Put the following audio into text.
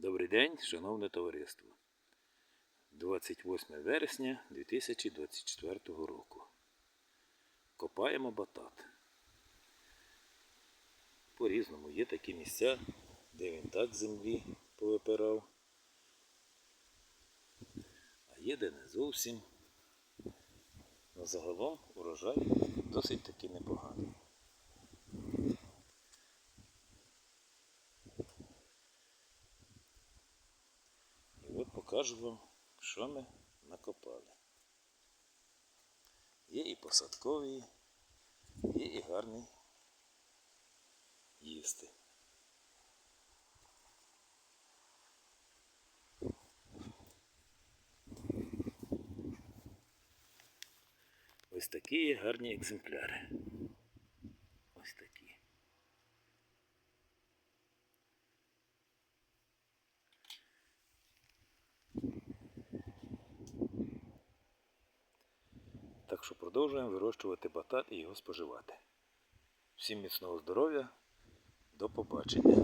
Добрий день, шановне товариство. 28 вересня 2024 року. Копаємо батат. По-різному є такі місця, де він так землі повипирав, а є де не зовсім. Но загалом урожай досить таки непоганий. І от покажу вам, що ми накопали. Є і посадкові, є і гарний їсти. Ось такі гарні екземпляри. Ось такі. Так що продовжуємо вирощувати батат і його споживати. Всім міцного здоров'я. До побачення.